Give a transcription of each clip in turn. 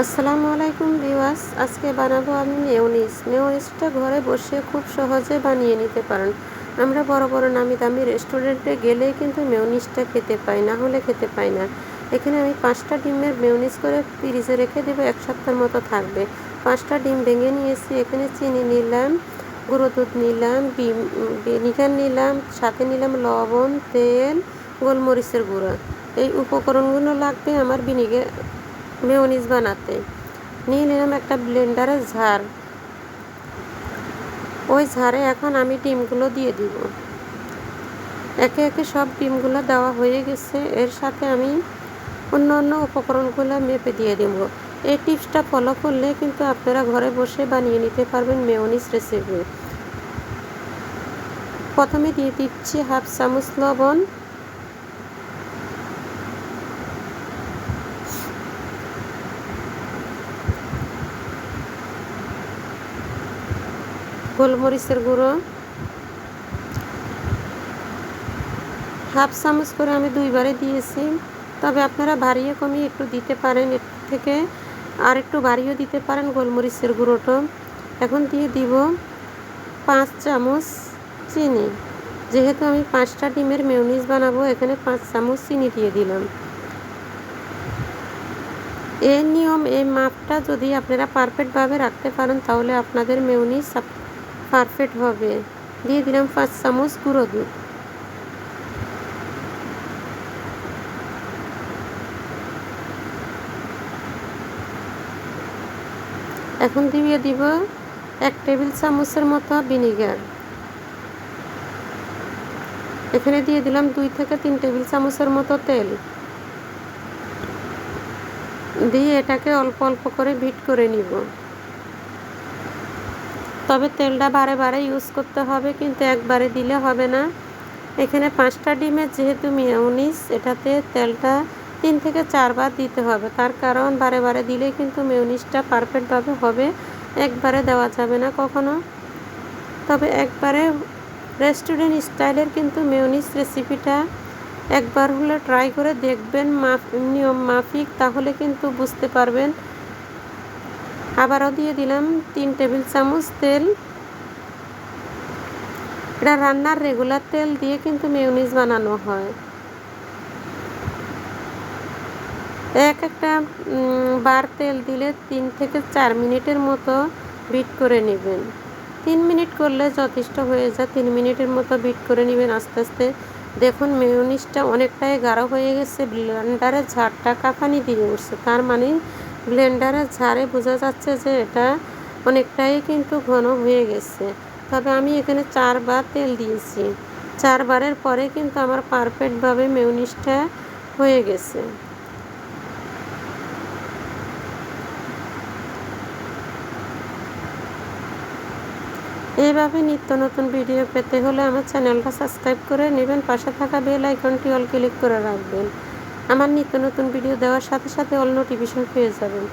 আসসালামু আলাইকুম ভিওয়াস আজকে বানাবো আমি মেয়োনিজ। মেয়োনিজটা ঘরে বসে খুব সহজে বানিয়ে নিতে পারেন। আমরা বড় বড় নামি দামি রেস্টুরেন্টে গেলে কিন্তু মেয়োনিজটা খেতে পাই, না হলে খেতে পাই না। এখানে আমি পাঁচটা ডিমের মেয়োনিজ করে ফ্রিজে রেখে দেবো, এক সপ্তাহের মতো থাকবে। পাঁচটা ডিম ভেঙে নিয়েছি, এখানে চিনি নিলাম, গুঁড়ো দুধ নিলাম ভিনিগার নিলাম, সাথে নিলাম লবণ, তেল, গোলমরিচের গুঁড়া। এই উপকরণগুলো লাগবে আমার ভিনিগার মেয়নিজ বানাতে। নিয়ে নিলাম একটা ব্লেন্ডারের ঝাড় ওই ঝাড়ে এখন আমি ডিমগুলো দিয়ে দিব। একে একে সব ডিমগুলো দেওয়া হয়ে গেছে। এর সাথে আমি অন্য অন্য উপকরণগুলো মেপে দিয়ে দেব। এই টিপসটা ফলো করলে কিন্তু আপনারা ঘরে বসে বানিয়ে নিতে পারবেন মেয়নিজ রেসিপি। প্রথমে দিয়ে দিচ্ছি হাফ চামচ লবণ। গোলমরিচের গুঁড়ো। হাফ চামচ করে আমি দুইবারে দিয়েছি। তবে আপনারা বাড়িয়ে কমিয়ে একটু দিতে পারেন, এর থেকে আর একটু বাড়িয়েও দিতে পারেন গোলমরিচের গুঁড়োটা। এখন দিয়ে দিব পাঁচ চামচ চিনি। যেহেতু আমি পাঁচটা ডিমের মেয়নিজ বানাবো, এখানে পাঁচ চামচ চিনি দিয়ে দিলাম। এই নিয়ম, এই মাপটা যদি আপনারা পারফেক্টভাবে রাখতে পারেন, তাহলে আপনাদের মেয়নিজ পারফেক্ট হবে। দিয়ে দিলাম পাঁচ চামচ গুঁড়ো দুধ। এখন দিয়ে দিব এক টেবিল চামচের মতো ভিনিগার এখানে দিয়ে দিলাম দুই থেকে তিন টেবিল চামচের মতো তেল। দিয়ে এটাকে অল্প অল্প করে ভিট করে নিব। তবে তেলটা বারে বারে ইউজ করতে হবে, কিন্তু একবারে দিলে হবে না। এখানে পাঁচটা ডিমের যেহেতু মেয়নিস এটাতে তেলটা তিন থেকে চারবার দিতে হবে। তার কারণ বারে বারে দিলে কিন্তু মেয়নিসটা পারফেক্টভাবে হবে, একবারে দেওয়া যাবে না কখনো। তবে একবারে রেস্টুরেন্ট স্টাইলের কিন্তু মেয়নিস রেসিপিটা একবার হলে ট্রাই করে দেখবেন, মাফ নিয়ম মাফিক, তাহলে কিন্তু বুঝতে পারবেন আবারও দিয়ে দিলাম তিন টেবিল চামচ তেল। এটা রান্নার রেগুলার তেল দিয়ে কিন্তু মেয়নিজ বানানো হয়। এক একটা বার তেল দিলে তিন থেকে চার মিনিটের মতো বিট করে নেবেন। তিন মিনিট করলে যথেষ্ট হয়ে যায়, তিন মিনিটের মতো বিট করে নেবেন আস্তে আস্তে। দেখুন মেয়নিজটা অনেকটাই গাঢ় হয়ে গেছে ব্লেন্ডারের ঝাড়টা কাঁপানি দিয়ে উঠছে, তার মানে ব্লেন্ডারের ঝাড়ে বোঝা যাচ্ছে যে এটা অনেকটাই কিন্তু ঘন হয়ে গেছে। তবে আমি এখানে চারবার তেল দিয়েছি। চারবারের পরে কিন্তু আমার পারফেক্টভাবে মেউনিসটা হয়ে গেছে। এইভাবে নিত্য নতুন ভিডিও পেতে হলে আমার চ্যানেলটা সাবস্ক্রাইব করে নেবেন। পাশে থাকা বেল আইকনটি অল ক্লিক করে রাখবেন। আমার নিত্য নতুন ভিডিও দেওয়ার সাথে সাথে অল নোটিফিকেশন পেয়ে যাবেন।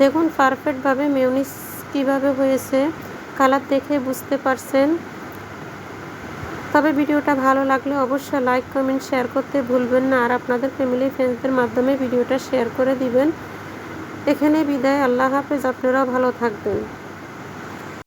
দেখুন পারফেক্টভাবে মেয়নিস কীভাবে হয়েছে কালার দেখে বুঝতে পারছেন। তবে ভিডিওটা ভালো লাগলে অবশ্যই লাইক কমেন্ট শেয়ার করতে ভুলবেন না। আর আপনাদের ফ্যামিলি ফ্রেন্ডসদের মাধ্যমে ভিডিওটা শেয়ার করে দিবেন। এখানে বিদায়, আল্লাহ হাফেজ, আপনারাও ভালো থাকবেন।